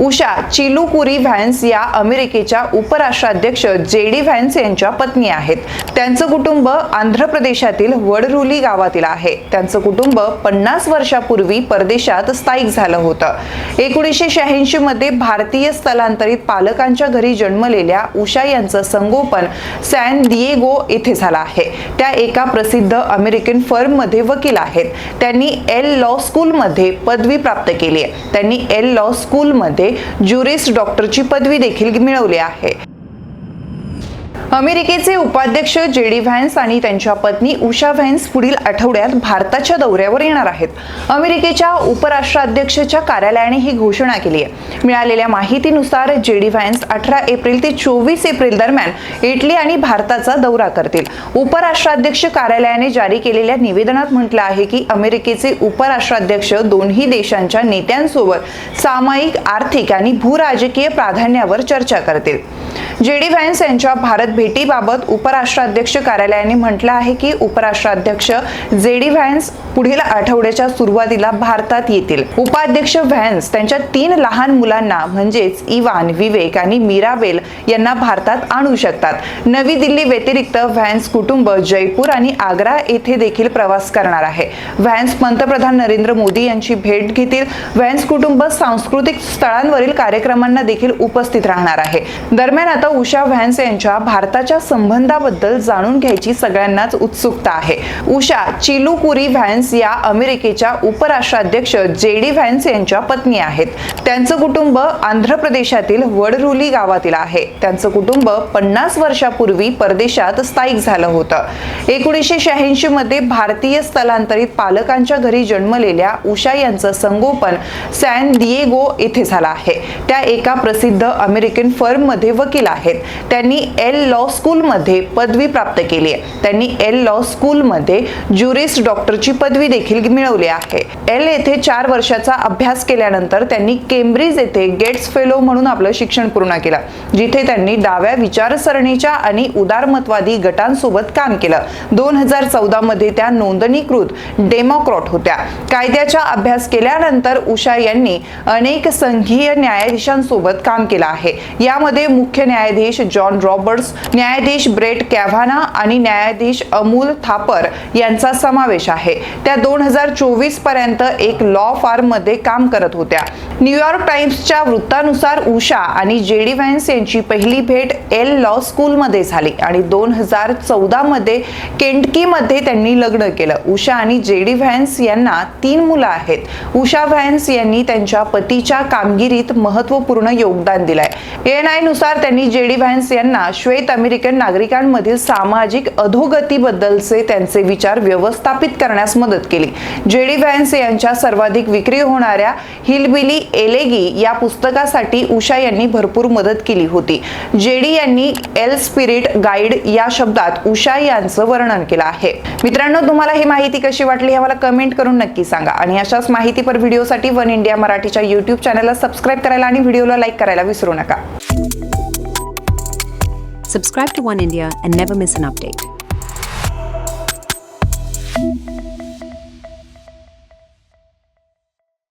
Usha Chilukuri vans या अमेरिकेच्या उपराष्ट्राध्यक्ष जे डी व्हॅन्स यांच्या पत्नी आहेत. त्यांचं कुटुंब आंध्र प्रदेशातील वडरुली गावातील आहे. त्यांचं कुटुंब पन्नास वर्षापूर्वी परदेशात स्थायिक झालं होतं. एकोणीसशे शहाऐंशी मध्ये भारतीय स्थलांतरित पालकांच्या घरी जन्मलेल्या उषा यांचं संगोपन सॅन दिएगो येथे झालं आहे. त्या एका प्रसिद्ध अमेरिकन फर्ममध्ये वकील आहेत. त्यांनी एल लॉ स्कूलमध्ये पदवी प्राप्त केली आहे. त्यांनी एल लॉ स्कूलमध्ये ज्युरिस्ट डॉक्टरची पदवी देखील मिळवली आहे. अमेरिकेचे उपाध्यक्ष जे डी व्हॅन्स आणि त्यांच्या पत्नी उषा व्हॅन्स पुढील आठवड्यात भारताच्या दौऱ्यावर येणार आहेत. अमेरिकेच्या उपराष्ट्राध्यक्षच्या कार्यालयाने ही घोषणा केली आहे. मिळालेल्या माहितीनुसार जे डी व्हॅन्स अठरा एप्रिल ते चोवीस एप्रिल दरम्यान इटली आणि भारताचा दौरा करतील. उपराष्ट्राध्यक्ष कार्यालयाने जारी केलेल्या निवेदनात म्हटलं आहे की अमेरिकेचे उपराष्ट्राध्यक्ष दोन्ही देशांच्या नेत्यांसोबत सामायिक आर्थिक आणि भूराजकीय प्राधान्यावर चर्चा करतील. जे डी व्हॅन्स यांच्या भारत भेटीबाबत उपराष्ट्राध्यक्ष कार्यालयाने म्हटलं आहे की उपराष्ट्राध्यक्ष जे डी व्हॅन्स पुढील आठवड्याच्या सुरुवातीला भारतात येतील. उपाध्यक्ष व्हॅन्स त्यांच्या तीन लहान मुलांना म्हणजेच इवान विवेक आणि मीराबेल यांना भारतात आणू शकतात. नवी दिल्ली व्यतिरिक्त व्हॅन्स कुटुंब जयपूर आणि आग्रा येथे देखील प्रवास करणार आहे. व्हॅन्स पंतप्रधान नरेंद्र मोदी यांची भेट घेतील. व्हॅन्स कुटुंब सांस्कृतिक स्थळांवरील कार्यक्रमांना देखील उपस्थित राहणार आहे. दरम्यान आता उषा व्हॅन्स यांच्या भारताच्या संबंधाबद्दल जाणून घ्यायची सगळ्यांनाच उत्सुकता आहे. उषा चिलुकुरी व्हॅन्स व्हॅन्स या अमेरिकेच्या उपराष्ट्राध्यक्ष जे डी व्हॅन्स यांच्या पत्नी आहेत. त्यांचं कुटुंब आंध्र प्रदेशातील वडरुली गावातील आहे. त्यांचं कुटुंब पन्नास वर्षापूर्वी परदेशात स्थायिक झालं होतं. एकोणीसशे शहाऐंशी मध्ये भारतीय स्थलांतरित पालकांच्या घरी जन्मलेल्या उषा यांचं संगोपन सॅन दिएगो येथे झालं आहे. त्या एका प्रसिद्ध अमेरिकन फर्ममध्ये वकील आहेत. त्यांनी एल लॉ स्कूलमध्ये पदवी प्राप्त केली आहे. त्यांनी एल लॉ स्कूलमध्ये ज्युरिस्ट डॉक्टरची पदवी देखील मिळवली आहे. एल येथे चार वर्षाचा अभ्यास केल्यानंतर त्यांनी केम्ब्रिज येथे गेट्स फेलो म्हणून आपलं शिक्षण पूर्ण केलं जिथे त्यांनी डाव्या विचारसरणीच्या आणि उदारमतवादी गटांसोबत काम केलं. दोन हजार चौदा मध्ये त्या नोंदणीकृत डेमोक्रॉट होत्या. कायद्याचा अभ्यास केल्यानंतर उषा यांनी अनेक संघीय न्यायाधीशांसोबत काम केलं आहे. यामध्ये मुख्य न्यायाधीश जॉन रॉबर्ट्स न्यायाधीश ब्रेट कॅव्हाना आणि न्यायाधीश अमूल थापर यांचा समावेश आहे. त्या दोन हजार चोवीसपर्यंत एक लॉ फार्ममध्ये काम करत होत्या. न्यूयॉर्क टाइम्सच्या वृत्तानुसार उषा आणि जे डी व्हॅन्स यांची पहिली भेट एल लॉ स्कूलमध्ये झाली आणि दोन हजार चौदा मध्ये केंटकी मध्ये त्यांनी लग्न केलं. उषा आणि जे डी व्हॅन्स यांना तीन मुलं आहेत. उषा व्हॅन्स यांनी त्यांच्या पतीच्या कामगिरीत महत्त्वपूर्ण योगदान दिलंय. एन आयनुसार त्यांनी जे डी व्हॅन्स यांना श्वेत अमेरिकन नागरिकांमधील सामाजिक अधोगतीबद्दलचे त्यांचे विचार व्यवस्थापित करण्यास मदत केली. जेडी व्हॅन्स यांच्या सर्वाधिक विक्री होणाऱ्या हिलबिली एलेगी या पुस्तकासाठी उषा यांनी भरपूर मदत केली होती. जेडी यांनी एल स्पिरिट गाईड या शब्दात उषा यांचं वर्णन केलं आहे. मित्रांनो तुम्हाला ही माहिती कशी वाटली हे मला कमेंट करून नक्की सांगा. आणि अशाच माहितीपर व्हिडिओसाठी वन इंडिया मराठीच्या युट्यूब चॅनलला सबस्क्राईब करायला आणि व्हिडिओला लाईक करायला विसरू नका. Subscribe to One India and never miss an update.